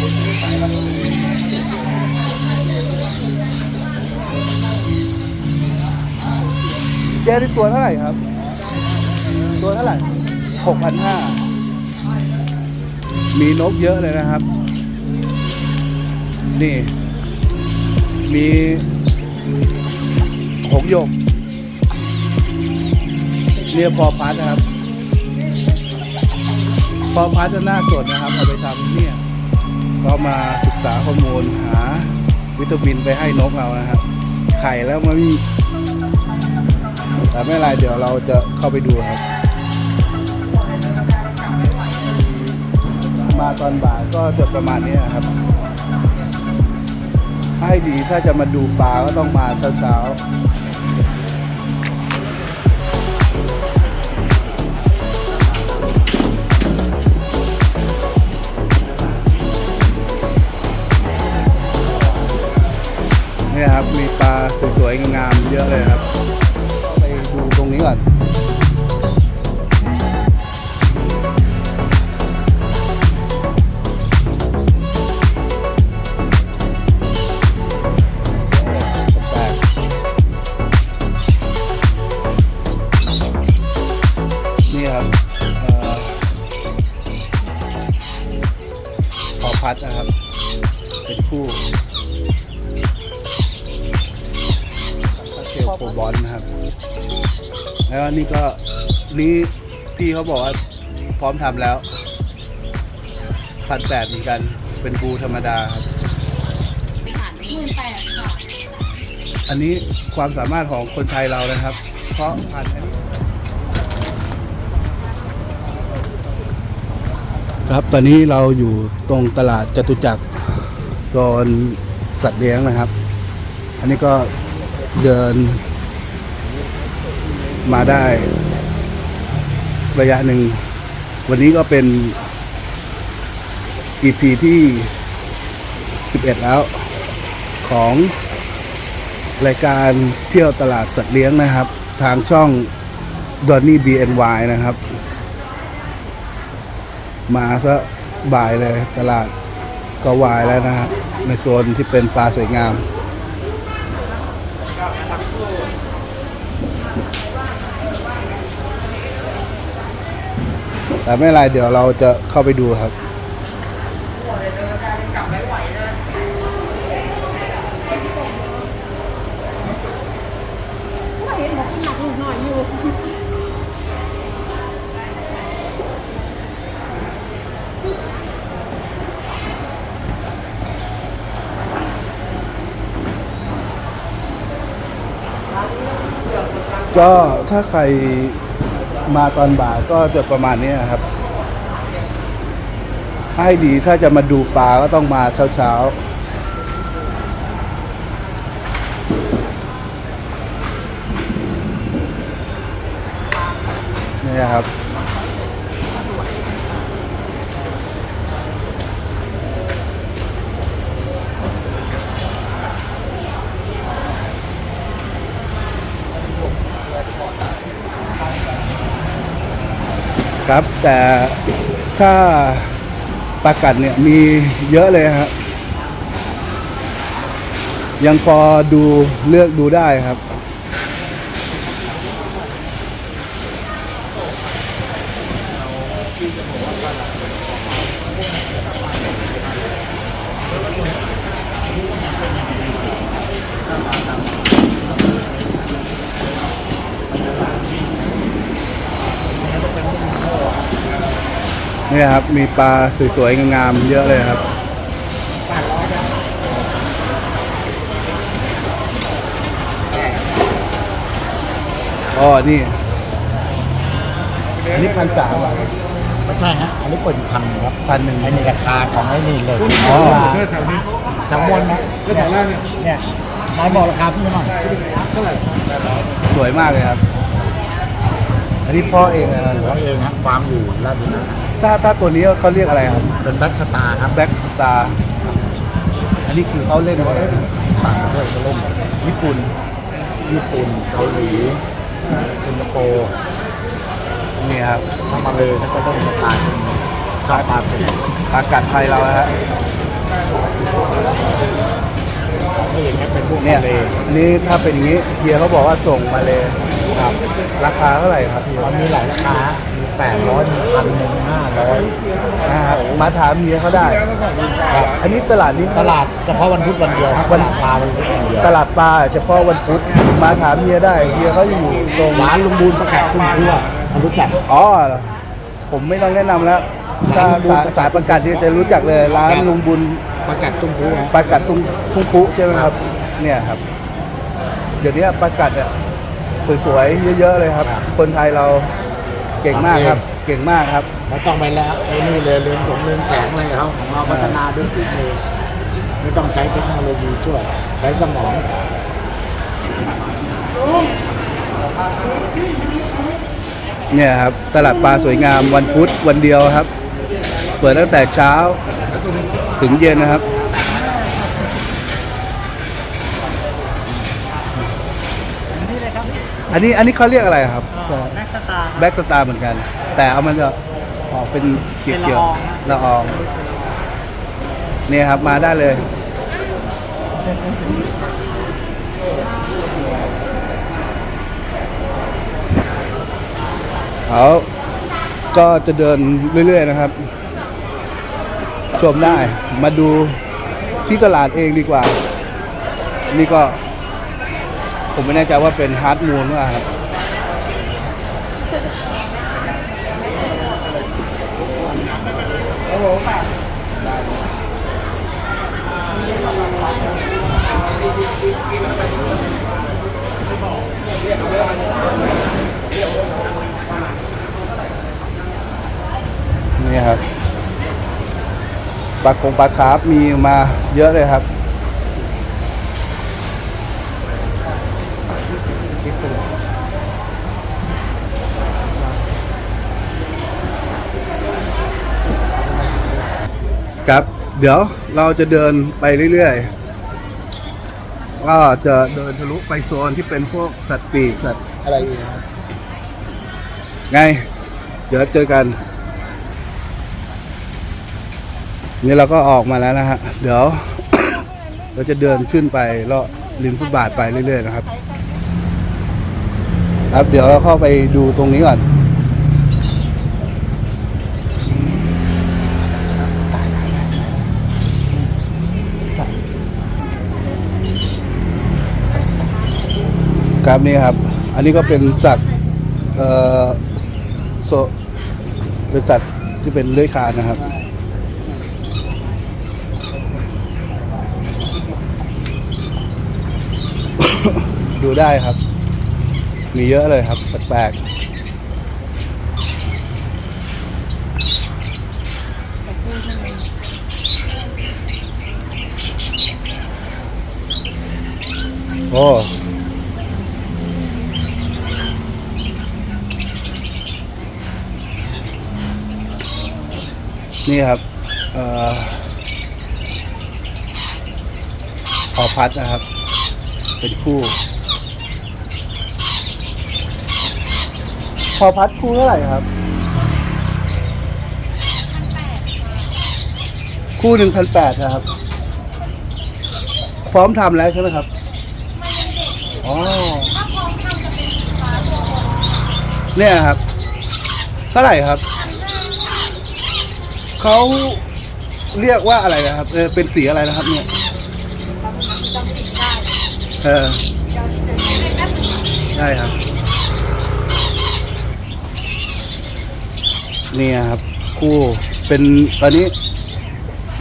เจ๊ที่ตัวเท่าไหร่ครับ ตัวเท่าไหร่หกพันห้ามีนกเยอะเลยนะครับ นี่ มีหกหยกเนี่ยพอพัดนะครับ พอพัดจะหน้าสดนะครับ เอาไปทำเนี่ย ก็มาศึกษาข้อมูลหาวิตามินไปให้นกเรานะครับไข่แล้วมันมีแต่ไม่ไรเดี๋ยวเราจะเข้าไปดูครับ มาตอนบ่ายก็จะประมาณนี้ครับ ให้ดีถ้าจะมาดูปลาก็ต้องมาเช้าๆ เนี่ยครับมีปลาสวยๆงามๆเยอะเลยครับ ไปดูตรงนี้ก่อน นี่พี่เขาบอกว่าพร้อมทำแล้วพันแปดเหมือนกันเป็นบูธรรมดาครับหมื่นแปดค่ะอันนี้ความสามารถของคนไทยเรานะครับ เพราะพันอันนี้ครับตอนนี้เราอยู่ตรงตลาดจตุจักรโซนสัตว์เลี้ยงนะครับ อันนี้ก็เดินมาได้ ระยะหนึ่ง วันนี้ก็เป็น EP ที่ 11 แล้วของรายการเที่ยวตลาดสัตว์เลี้ยงนะครับ ทางช่อง Donny BNY นะครับ มาซะบ่ายเลยตลาดก็วายแล้วนะครับในโซนที่เป็นปลาสวยงาม แต่ไม่เป็นไรเดี๋ยวเราจะเข้าไปดูครับก็เห็นบอกหนักหน่อยอยู่ก็ถ้าใคร มาตอนบ่ายก็จะประมาณนี้ครับ ให้ดีถ้าจะมาดูปลาก็ต้องมาเช้าๆนี่ครับ ครับ แต่ถ้าปลากัดเนี่ยมีเยอะเลยครับยังพอดูเลือกดูได้ครับ เนี่ยครับ มีปลาสวยๆงามๆเยอะเลยครับอ๋อนี่ อันนี้พันสามไม่ใช่ฮะอันนี้เปิดอยู่พันหนึ่งครับพันหนึ่งไอ้นี่ราคาของไอ้นี่เลยอ๋อทั้งมวลนะก็แถวแรกเนี่ยเนี่ยนายบอกราคาพี่หน่อยสวยมากเลยครับ อันนี้พ่อเองนะครับของเองฮะฟาร์มอยู่ลาดบุรี ถ้าถ้าตัวนี้เขาเรียกอะไรครับเป็นแบ็กสตาร์ครับแบ็กสตาร์อันนี้คือเขาเล่นว่าต่างประเทศก็เล่นญี่ปุ่น ญี่ปุ่นเกาหลีสิงคโปร์เนี่ครับถ้ามาเลยก็จะต้องมาทานข้าวปลาสีปากัดไทยเราฮะนี่อย่างเบเป็นพวกมาเลยนี่ถ้าเป็นอย่างนี้เฮียเขาบอกว่าส่งมาเลยครับ ราคาเท่าไหร่ครับเพียมันมีหลายราคา แปดร้อยมีพันหนึ่งห้าร้อยนะครับมาถามเฮียเขาได้ครับอันนี้ตลาดนี้ตลาดเฉพาะวันพุธวันเดียวครับวัวันนปลาวันพุธวันเดียวตลาดปลาเฉพาะวันพุธมาถามเฮียได้เฮียเขาอยู่ตรงร้านลุงบูนประกาศตุ้มทั่วรู้จักอ๋อเหรอผมไม่ต้องแนะนำแล้วถ้าสายสายประกาศที่จะรู้จักเลยร้านลุงบุญประกาศตุ้มทั่วประกาศตุ้งทุ่งคุใช่ไหมครับ เนี่ยครับ เดี๋ยวนี้ประกาศอะสวยๆเยอะๆเลยครับ คนไทยเรา เก่งมากครับ เก่งมากครับ ไม่ต้องไปแล้วไอ้นี่เลยเรือนผมเรือนแสงอะไรเขาของเราพัฒนาด้วยฝีมือไม่ต้องใช้เทคโนโลยีช่วยใช้สมองเนี่ยครับ ตลาดปลาสวยงามวันพุธวันเดียวครับ เปิดตั้งแต่เช้าถึงเย็นนะครับ อันนี้อันนี้เขาเรียกอะไรครับแม็กซ์ตาร์แบ็กสตาร์เหมือนกัน แต่เอามันจะออกเป็นเขียวเป็นเขียวละอองละอองเนี่ยครับมาได้เลยเขาก็จะเดินเรื่อย ๆ นะครับ ชมได้มาดูที่ตลาดเองดีกว่า นี่ก็ ผมไม่แน่ใจว่าเป็นฮาร์ดมูนหรือเปล่าครับนี่ครับปลากงปลาคาร์ฟมีมาเยอะเลยครับ ครับ เดี๋ยวเราจะเดินไปเรื่อยๆ ก็จะเดินทะลุไปโซนที่เป็นพวกสัตว์ปีกสัตว์อะไรอย่างเงี้ยไง เดี๋ยวเจอกัน นี่เราก็ออกมาแล้วนะฮะ เดี๋ยว เราจะเดินขึ้นไปเลาะริมฟุตบาทไปเรื่อยๆนะครับ ครับ เดี๋ยวเราเข้าไปดูตรงนี้ก่อน ครับนี่ครับ อันนี้ก็เป็นสัตว์เอ่อโซเป็นสัตว์ที่เป็นเลื้อยคลานนะครับ ดูได้ครับ มีเยอะเลยครับ แปลกๆโอ้ นี่ครับเอ่อพอพัดนะครับ เป็นคู่ พอพัดคู่เท่าไหร่ครับ คู่หนึ่งพันแปดนะครับ พร้อมทำแล้วใช่ไหมครับอ๋อเนี่ยครับ เท่าไหร่ครับ เขาเรียกว่าอะไรนะครับเออเป็นสีอะไรนะครับ เนี่ยเออใช่ครับ เนี่ยครับ คู่เป็นตอนนี้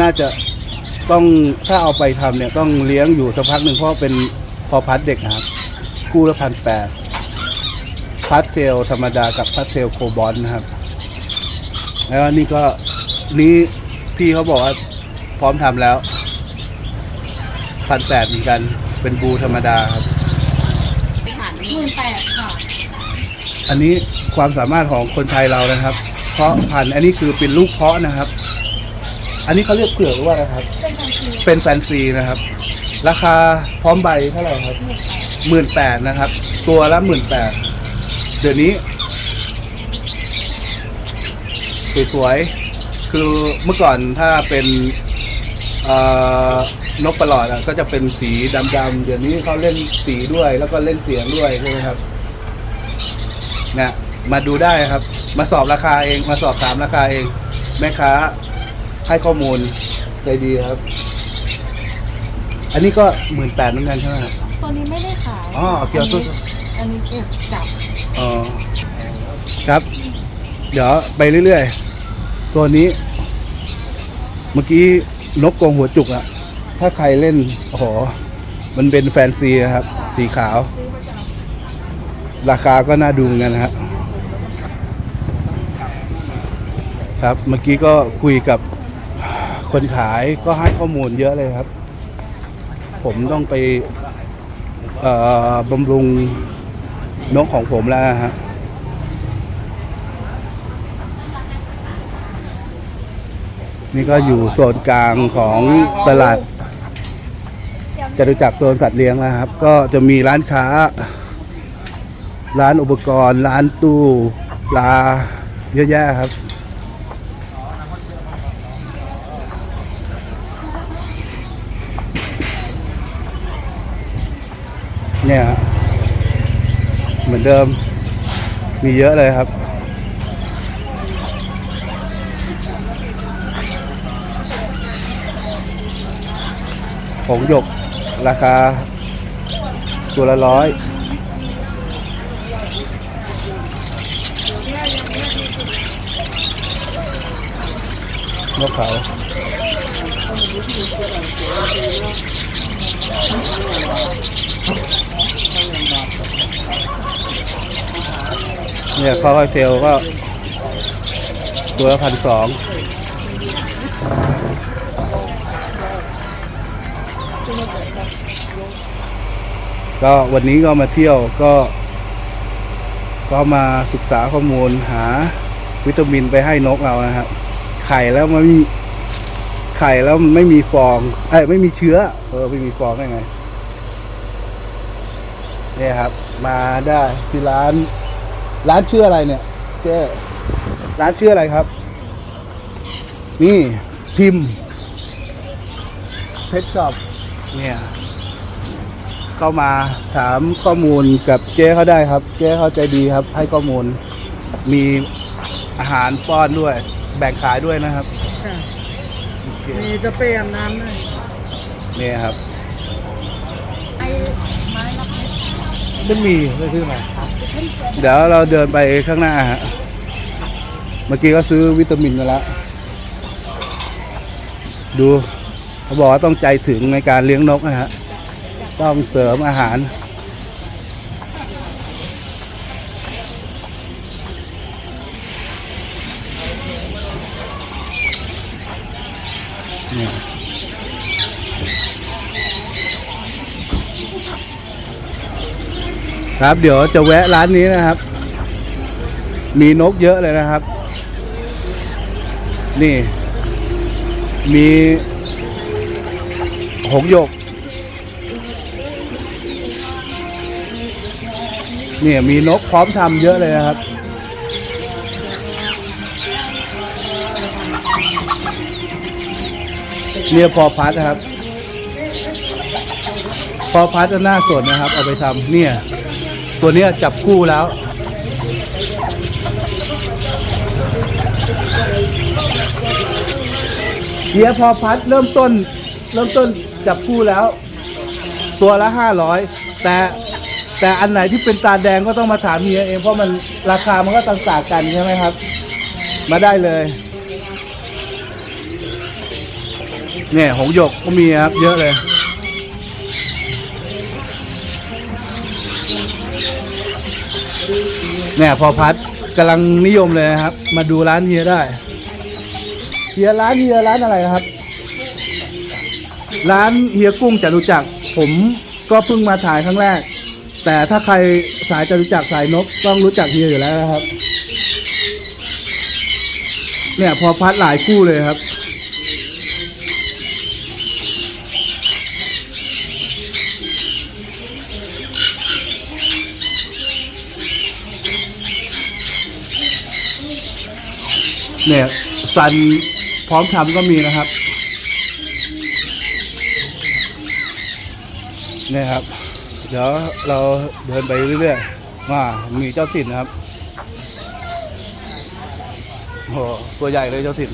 น่าจะต้องถ้าเอาไปทำเนี่ยต้องเลี้ยงอยู่สักพักหนึ่งเพราะเป็นพอพัดเด็กนะครับ คู่ละพันแปดพัดเทลธรรมดากับพัดเทลโคบอลนะครับ แล้วนี่ก็ นี่พี่เขาบอกว่าพร้อมทำแล้วพันแปดเหมือนกันเป็นบูธรรมดาครับไปหารหมื่นแปดค่ะอันนี้ความสามารถของคนไทยเรานะครับ เพราะพันธุ์อันนี้คือเป็นลูกเพาะนะครับ อันนี้เขาเรียกเผือกหรือว่าอะไรครับ เป็นพันทีเป็นแฟนซีนะครับ ราคาพร้อมใบเท่าไหร่ครับหมื่นแปดนะครับ ตัวละหมื่นแปดเดี๋ยวนี้ สวยๆ คือเมื่อก่อนถ้าเป็นเอ่เอ่อนกประหลอดอะก็จะเป็นสีดำๆเดี๋ยวนี้เขาเล่นสีด้วย แล้วก็เล่นเสียงด้วยใช่ไหมครับนะมาดูได้ครับ มาสอบราคาเองมาสอบถามราคาเอง แม่ค้าให้ข้อมูลใจดีครับ อันนี้ก็หมื่นแปดเหมือนกันใช่ไหมครับตัวนี้ไม่ได้ขายอ๋อเกี่ยวกับอันนี้เก็บจับอ๋อครับ เดี๋ยวไปเรื่อยๆ โซนนี้ เมื่อกี้นกกรงหัวจุกอะถ้าใครเล่นโอ้โหมันเป็นแฟนซีครับ สีขาว ราคาก็น่าดูเหมือนกันนะครับครับ เมื่อกี้ก็คุยกับคนขายก็ให้ข้อมูลเยอะเลยครับ ผมต้องไปบำรุงนกของผมแล้วนะฮะ นี่ก็อยู่โซนกลางของตลาดจตุจักโซนสัตว์เลี้ยงนะครับ ก็จะมีร้านค้า ร้านอุปกรณ์ ร้านตู้ปลาเยอะแยะครับ เนี่ยเหมือนเดิมมีเยอะเลยครับ งหยก ราคา ตัวละร้อยนกเขาเนี่ยข้าวเทลก็ ตัวละพันสอง ก็วันนี้ก็มาเที่ยวก็ ก็มาศึกษาข้อมูลหาวิตามินไปให้นกเรานะครับ ไข่แล้วมันไม่มีไข่แล้วมันไม่มีฟองเอ้ยไม่มีเชื้อ เออไม่มีฟองได้ไงเนี่ยครับ มาได้ที่ร้าน ร้านชื่ออะไรเนี่ยเจ๊ร้านชื่ออะไรครับ นี่พิมพ์เพชรช็อปเนี่ย เข้ามาถามข้อมูลกับเจ๊เขาได้ครับ เจ๊เขาใจดีครับ ให้ข้อมูลมีอาหารป้อนด้วย แบ่งขายด้วยนะครับค่ะโอเคมีจะเปลี่ยนน้ำด้วยเนี่ยครับไอ้ไม้ละไม่มีไม่ซื้อมาเดี๋ยวเราเดินไปข้างหน้าฮะเมื่อกี้ก็ซื้อวิตามินมาแล้วดูเขาบอกว่าต้องใจถึงในการเลี้ยงนกนะฮะ ต้องเสริมอาหาร ครับเดี๋ยวจะแวะร้านนี้นะครับ มีนกเยอะเลยนะครับ นี่ มีหงหยก เนี่ยมีนกพร้อมทำเยอะเลยนะครับ เนี่ยพอพัดนะครับ พอพัดหน้าสดนะครับ เอาไปทำเนี่ย ตัวเนี้ยจับคู่แล้วเฮียพอพัดเริ่มต้น เริ่มต้นจับคู่แล้ว ตัวละห้าร้อยแต่ แต่อันไหนที่เป็นตาแดงก็ต้องมาถามเฮียเองเพราะมันราคามันก็ต่างๆกันใช่ไหมครับ มาได้เลยเนี่ยหงหยกก็มีครับ เยอะเลย เนี่ยพอพัดกำลังนิยมเลยนะครับ มาดูร้านเฮียได้เฮียร้านเฮียร้านอะไรครับ ร้านเฮียกุ้งจตุจัก ผมก็เพิ่งมาถ่ายครั้งแรก แต่ถ้าใครสายจตุจักสายนกต้องรู้จักเฮียอยู่แล้วนะครับ เนี่ยพอพัดหลายคู่เลยครับ เนี่ยซันพร้อมทำก็มีนะครับ เนี่ยครับ เดี๋ยวเราเดินไปเรื่อยๆมามีเจ้าถิ่นนะครับโอ้โหตัวใหญ่เลยเจ้าถิ่น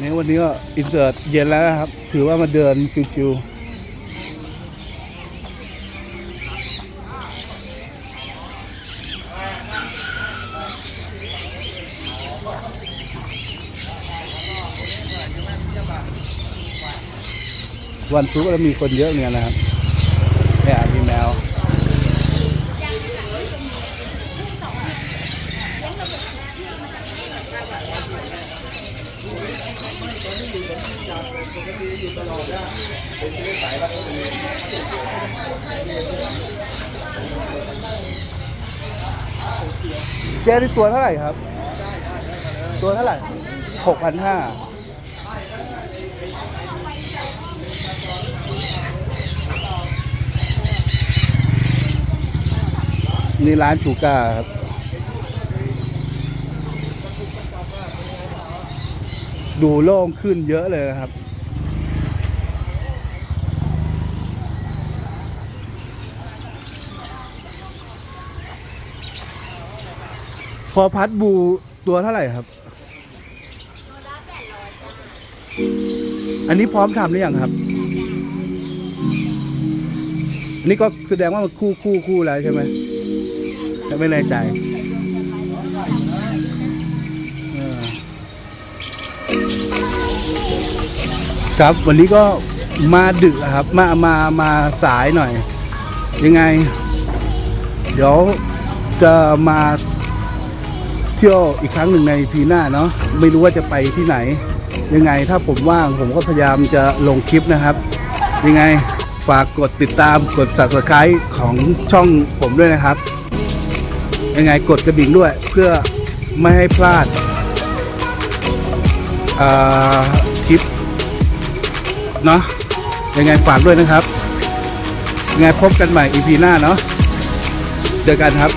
นี่ยวันนี้ก็อินเสิร์ตเย็นแล้วนะครับ ถือว่ามาเดินชิวๆวันศุกร์ก็มีคนเยอะเหมือนกันนะครับ เจ๊ได้ตัวเท่าไหร่ครับ ตัวเท่าไหร่หกพันห้านี่ร้านชูก้าครับ ดูโล่งขึ้นเยอะเลยนะครับ พอพัดบูตัวเท่าไหร่ครับ อันนี้พร้อมทำหรือยังครับ อันนี้ก็แสดงว่ามันคู่คู่คู่แล้วใช่ไหมแต่ไม่แน่ใจ ครับวันนี้ก็มาดึกอครับ มามามาสายหน่อย ยังไง เดี๋ยวจะมาเที่ยวอีกครั้งหนึ่งในพีหน้าเนาะไม่รู้ว่าจะไปที่ไหน ยังไงถ้าผมว่างผมก็พยายามจะลงคลิปนะครับ ยังไงฝากกดติดตามกด subscribe ของช่องผมด้วยนะครับ ยังไงกดกระดิ่งด้วยเพื่อไม่ให้พลาดอ่าคลิป เนาะยังไงฝากด้วยนะครับยังไงพบกันใหม่ EP หน้าเนาะเจอกันครับ